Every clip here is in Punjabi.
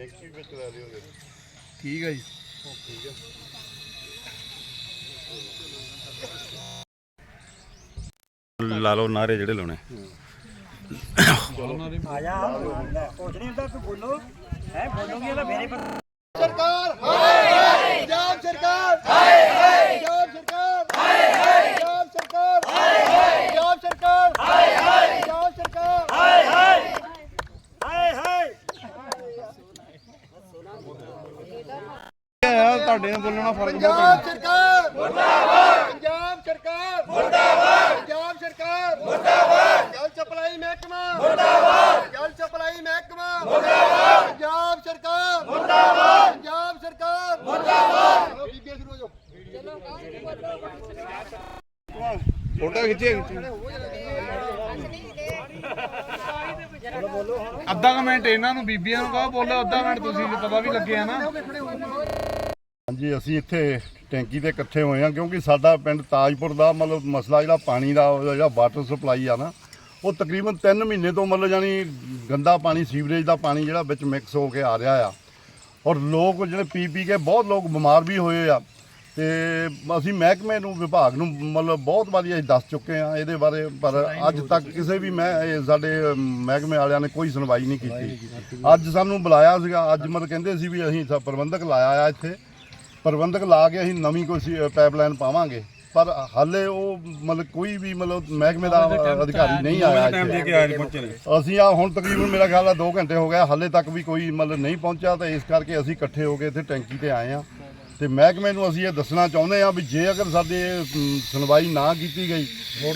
ਟੈਂਕੀ ਵਿੱਚ ਲੈ ਲਿਓ ਜੀ ਠੀਕ ਹੈ ਜੀ। ਲਾ ਲਓ ਨਾਰੇ ਜਿਹੜੇ ਲਾਉਣੇ। ਆਇਆ ਕੁਛ ਨਹੀਂ ਹੁੰਦਾ ਤੂੰ ਬੋਲੋ। ਹੈ ਬੋਲੋਗੇ ਤਾਂ ਮੇਰੇ ਪਰ ਸਰਕਾਰ ਹਾਏ ਪੰਜਾਬ ਸਰਕਾਰ ਹਾਏ ਹਾਏ ਪੰਜਾਬ ਸਰਕਾਰ ਹਾਏ ਹਾਏ ਪੰਜਾਬ ਸਰਕਾਰ ਹਾਏ ਹਾਏ ਪੰਜਾਬ ਸਰਕਾਰ ਹਾਏ ਹਾਏ ਪੰਜਾਬ ਸਰਕਾਰ ਹਾਏ ਹਾਏ ਹਾਏ ਹਾਏ ਤੁਹਾਡੇ ਨਾਲ ਬੋਲਣਾ ਫ਼ਰਕ ਪੰਜਾਬ ਸਰਕਾਰ! ਮੁਰਦਾਬਾਦ! ਪੰਜਾਬ ਸਰਕਾਰ! ਮੁਰਦਾਬਾਦ! ਪੰਜਾਬ ਸਰਕਾਰ! ਮੁਰਦਾਬਾਦ! ਜਲ ਸਪਲਾਈ ਮਹਿਕਮਾ! ਮੁਰਦਾਬਾਦ! ਜਲ ਸਪਲਾਈ ਮਹਿਕਮਾ! ਮੁਰਦਾਬਾਦ! ਪੰਜਾਬ ਸਰਕਾਰ! ਮੁਰਦਾਬਾਦ! ਪੰਜਾਬ ਸਰਕਾਰ! ਮੁਰਦਾਬਾਦ! ਬੀਬੀਆਂ ਸ਼ੁਰੂ ਹੋ ਜਾਓ। ਫੋਟੋ ਖਿੱਚੇ ਅੱਧਾ ਕੁ ਮਿੰਟ ਇਹਨਾਂ ਨੂੰ ਬੀਬੀਆਂ ਨੂੰ ਕਹੋ ਬੋਲੋ ਅੱਧਾ ਮਿੰਟ ਤੁਸੀਂ ਵੀ ਪਤਾ ਵੀ ਲੱਗਿਆ ਨਾ। ਹਾਂਜੀ ਅਸੀਂ ਇੱਥੇ ਟੈਂਕੀ ਤੇ ਇਕੱਠੇ ਹੋਏ ਆ ਕਿਉਂਕਿ ਸਾਡਾ ਪਿੰਡ ਤਾਜਪੁਰ ਦਾ ਮਤਲਬ ਮਸਲਾ ਜਿਹੜਾ ਪਾਣੀ ਦਾ, ਜਿਹੜਾ ਵਾਟਰ ਸਪਲਾਈ ਆ ਨਾ, ਉਹ ਤਕਰੀਬਨ 3 ਮਹੀਨੇ ਤੋਂ ਮਤਲਬ ਜਾਨੀ ਗੰਦਾ ਪਾਣੀ ਸੀਵਰੇਜ ਦਾ ਪਾਣੀ ਜਿਹੜਾ ਵਿੱਚ ਮਿਕਸ ਹੋ ਕੇ ਆ ਰਿਹਾ ਆ। ਔਰ ਲੋਕ ਜਿਹੜੇ ਪੀ ਪੀ ਕੇ ਬਹੁਤ ਲੋਕ ਬਿਮਾਰ ਵੀ ਹੋਏ ਆ। ਤੇ ਅਸੀਂ ਮਹਿਕਮੇ ਨੂੰ, ਵਿਭਾਗ ਨੂੰ ਮਤਲਬ ਬਹੁਤ ਵਾਰੀ ਅਸੀਂ ਦੱਸ ਚੁੱਕੇ ਆ ਇਹਦੇ ਬਾਰੇ, ਪਰ ਅੱਜ ਤੱਕ ਕਿਸੇ ਵੀ ਮੈਂ ਸਾਡੇ ਮਹਿਕਮੇ ਵਾਲਿਆਂ ਨੇ ਕੋਈ ਸੁਣਵਾਈ ਨਹੀਂ ਕੀਤੀ। ਅੱਜ ਸਾਨੂੰ ਬੁਲਾਇਆ ਸੀਗਾ, ਅੱਜ ਮਤਲਬ ਕਹਿੰਦੇ ਸੀ ਵੀ ਅਸੀਂ ਸ- ਪ੍ਰਬੰਧਕ ਲਾਇਆ ਆ ਇੱਥੇ। ਪ੍ਰਬੰਧਕ ਲਾ ਕੇ ਅਸੀਂ ਨਵੀਂ ਕੋਈ ਪਾਈਪਲਾਈਨ ਪਾਵਾਂਗੇ। ਪਰ ਹਾਲੇ ਉਹ ਮਤਲਬ ਕੋਈ ਵੀ ਮਤਲਬ ਮਹਿਕਮੇ ਦਾ ਅਧਿਕਾਰੀ ਨਹੀਂ ਆਇਆ ਅਸੀਂ ਆ ਹੁਣ ਤਕਰੀਬਨ ਮੇਰਾ ਖਿਆਲ ਆ 2 ਘੰਟੇ ਹੋ ਗਏ ਹਾਲੇ ਤੱਕ ਵੀ ਕੋਈ ਮਤਲਬ ਨਹੀਂ ਪਹੁੰਚਿਆ ਤਾਂ ਇਸ ਕਰਕੇ ਅਸੀਂ ਇਕੱਠੇ ਹੋ ਕੇ ਇੱਥੇ ਟੈਂਕੀ ਤੇ ਆਏ ਆ। ਤੇ ਮਹਿਕਮੇ ਨੂੰ ਅਸੀਂ ਇਹ ਦੱਸਣਾ ਚਾਹੁੰਦੇ ਆ ਵੀ ਜੇ ਅਗਰ ਸਾਡੇ ਸੁਣਵਾਈ ਨਾ ਕੀਤੀ ਗਈ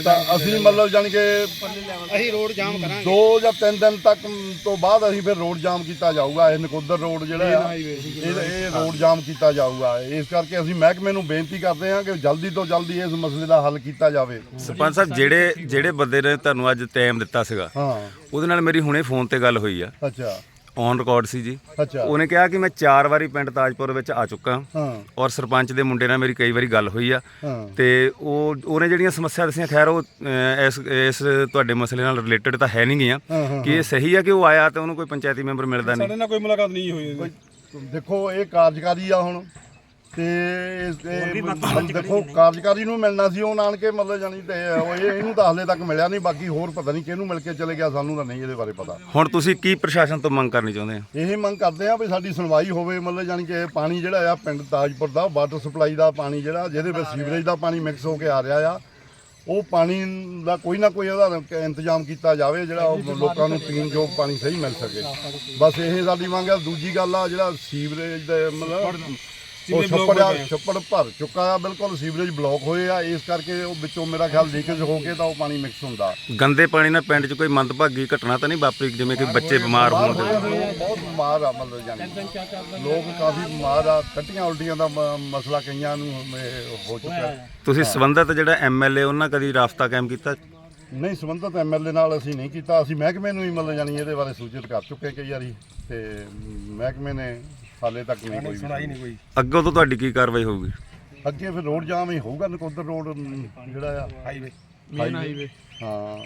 ਤਾਂ ਅਸੀਂ ਮਤਲਬ ਜਾਣੀ ਕਿ ਅਸੀਂ ਰੋਡ ਜਾਮ ਕਰਾਂਗੇ। ਦੋ ਜਾਂ ਤਿੰਨ ਦਿਨ ਤੱਕ ਤੋਂ ਬਾਅਦ ਅਸੀਂ ਫਿਰ ਰੋਡ ਜਾਮ ਕੀਤਾ ਜਾਊਗਾ ਇਹ ਨਕੋਦਰ ਰੋਡ ਜਿਹੜਾ ਆ ਇਹ ਰੋਡ ਜਾਮ ਕੀਤਾ ਜਾਊਗਾ। ਇਸ ਕਰਕੇ ਅਸੀਂ ਮਹਿਕਮੇ ਨੂੰ ਬੇਨਤੀ ਕਰਦੇ ਹਾਂ ਕਿ ਜਲਦੀ ਤੋਂ ਜਲਦੀ ਇਸ ਮਸਲੇ ਦਾ ਹੱਲ ਕੀਤਾ ਜਾਵੇ। ਸਰਪੰਚ ਸਾਹਿਬ ਜਿਹੜੇ ਜਿਹੜੇ ਬੰਦੇ ਨੇ ਤੁਹਾਨੂੰ ਅੱਜ ਟਾਈਮ ਦਿੱਤਾ ਸੀਗਾ ਹਾਂ। ਉਹਦੇ ਨਾਲ ਮੇਰੀ ਹੁਣੇ ਫੋਨ ਤੇ ਗੱਲ ਹੋਈ ਆ। ਅੱਛਾ। ਔਨ ਰਿਕਾਰਡ ਸੀ ਜੀ। ਅੱਛਾ। ਉਹਨੇ ਕਿਹਾ ਕਿ ਮੈਂ ਚਾਰ ਵਾਰੀ ਪਿੰਡ ਤਾਜਪੁਰ ਵਿੱਚ ਆ ਚੁੱਕਾ ਹਾਂ। ਔਰ ਸਰਪੰਚ ਦੇ ਮੁੰਡੇ ਨਾਲ ਮੇਰੀ ਕਈ ਵਾਰੀ ਗੱਲ ਹੋਈ ਆ। ਹਾਂ। ਤੇ ਉਹ ਉਹਨੇ ਜਿਹੜੀਆਂ ਸਮੱਸਿਆ ਦੱਸੀਆਂ ਖੈਰ ਉਹ ਅਹ, ਇਸ ਇਸ ਤੁਹਾਡੇ ਮਸਲੇ ਨਾਲ ਰਿਲੇਟਡ ਤਾਂ ਹੈ ਨਹੀਂ ਗੀਆਂ ਹਾਂ, ਹਾਂ, ਕਿ ਇਹ ਸਹੀ ਆ ਕਿ ਉਹ ਆਇਆ ਤੇ ਉਹਨੂੰ ਕੋਈ ਪੰਚਾਇਤੀ ਮੈਂਬਰ ਮਿਲਦਾ ਨਹੀਂ ਨਾਲ ਕੋਈ ਮੁਲਾਕਾਤ ਨਹੀਂ ਹੋਈ ਦੇਖੋ ਇਹ ਕਾਰਜਕਾਰੀ ਆ ਹੁਣ। ਤੇ ਇਸ- ਇਹ ਦੇਖੋ ਕਾਰਜਕਾਰੀ ਨੂੰ ਮਿਲਣਾ ਸੀ ਉਹ ਨਾਨਕੇ ਮਤਲਬ ਜਾਨੀ ਤੇ ਉਹ ਇਹ ਇਹਨੂੰ ਤਾਂ ਹਲੇ ਤੱਕ ਮਿਲਿਆ ਨਹੀਂ ਬਾਕੀ ਹੋਰ ਪਤਾ ਨਹੀਂ ਕਿਹਨੂੰ ਮਿਲ ਕੇ ਚਲੇ ਗਿਆ ਸਾਨੂੰ ਤਾਂ ਨਹੀਂ ਇਹਦੇ ਬਾਰੇ ਪਤਾ। ਹੁਣ ਤੁਸੀਂ ਕੀ ਪ੍ਰਸ਼ਾਸਨ ਤੋਂ ਮੰਗ ਕਰਨੀ ਚਾਹੁੰਦੇ ਆ ਇਹ ਮੰਗ ਕਰਦੇ ਆ ਵੀ ਸਾਡੀ ਸੁਣਵਾਈ ਹੋਵੇ ਮਤਲਬ ਜਾਨੀ ਕਿ ਪਾਣੀ ਜਿਹੜਾ ਆ ਪਿੰਡ ਤਾਜਪੁਰ ਦਾ ਵਾਟਰ ਸਪਲਾਈ ਦਾ ਪਾਣੀ ਜਿਹੜਾ ਜਿਹਦੇ ਵਿੱਚ ਸੀਵਰੇਜ ਦਾ ਪਾਣੀ ਮਿਕਸ ਹੋ ਕੇ ਆ ਰਿਹਾ ਆ ਉਹ ਪਾਣੀ ਦਾ ਕੋਈ ਨਾ ਕੋਈ ਉਹਦਾ ਇੰਤਜ਼ਾਮ ਕੀਤਾ ਜਾਵੇ ਜਿਹੜਾ ਉਹ ਲੋਕਾਂ ਨੂੰ ਪੀਣ ਯੋਗ ਪਾਣੀ ਸਹੀ ਮਿਲ ਸਕੇ। ਬਸ ਇਹ ਸਾਡੀ ਮੰਗ ਆ। ਦੂਜੀ ਗੱਲ ਆ ਜਿਹੜਾ ਸੀਵਰੇਜ ਦੇ ਮਤਲਬ ਉਹ ਛੱਪੜ ਆ। ਛੱਪੜ ਭਰ ਚੁੱਕਾ ਆ ਬਿਲਕੁਲ ਸੀਵਰੇਜ ਬਲੌਕ ਹੋਏ ਆ। ਇਸ ਕਰਕੇ ਉਹ ਵਿੱਚੋਂ ਮੇਰਾ ਖਿਆਲ ਲੀਕੇਜ ਹੋ ਕੇ ਤਾਂ ਉਹ ਪਾਣੀ ਮਿਕਸ ਹੁੰਦਾ। ਗੰਦੇ ਪਾਣੀ ਨਾਲ ਪਿੰਡ 'ਚ ਕੋਈ ਮੰਦਭਾਗੀ ਘਟਨਾ ਤਾਂ ਨਹੀਂ ਵਾਪਰੀ ਜਿਵੇਂ ਕਿ ਬੱਚੇ ਬਿਮਾਰ ਹੋਣ ਦੇ ਲੋਕ ਬਹੁਤ ਬਿਮਾਰ ਆ ਮਤਲਬ ਜਾਨੀ ਲੋਕ ਕਾਫੀ ਬਿਮਾਰ ਆ। ਟੱਟੀਆਂ ਉਲਟੀਆਂ ਦਾ ਮ- ਮਸਲਾ ਕਈਆਂ ਨੂੰ ਇਹ ਹੋ ਚੁੱਕਾ ਹੈ। ਤੁਸੀਂ ਸੰਬੰਧਤ ਜਿਹੜਾ ਐਮਐਲਏ ਉਹਨਾਂ ਕਦੀ ਰਾਬਤਾ ਕਾਇਮ ਕੀਤਾ? ਨਹੀਂ ਸੰਬੰਧਤ ਐਮਐਲਏ ਨਾਲ ਅਸੀਂ ਨਹੀਂ ਕੀਤਾ। ਅਸੀਂ ਮਹਿਕਮੇ ਨੂੰ ਹੀ ਮਤਲਬ ਜਾਨੀ ਇਹਦੇ ਬਾਰੇ ਸੂਚਿਤ ਕਰ ਚੁੱਕੇ ਕਈ ਵਾਰੀ। ਤੇ ਮਹਿਕਮੇ ਨੇ ਹਾਲੇ ਤੱਕ ਨਹੀਂ ਕੋਈ ਸੁਣਾਈ ਨਹੀਂ ਕੋਈ। ਅੱਗੋਂ ਤੋਂ ਤੁਹਾਡੀ ਕੀ ਕਾਰਵਾਈ ਹੋਊਗੀ? ਅੱਗੇ ਫਿਰ ਰੋਡ ਜਾਮ ਹੀ ਹੋਊਗਾ ਨਕੋਦਰ ਰੋਡ ਜਿਹੜਾ ਆ। ਹਾਈਵੇ ਮੇਨ ਹਾਈਵੇ ਹਾਂ।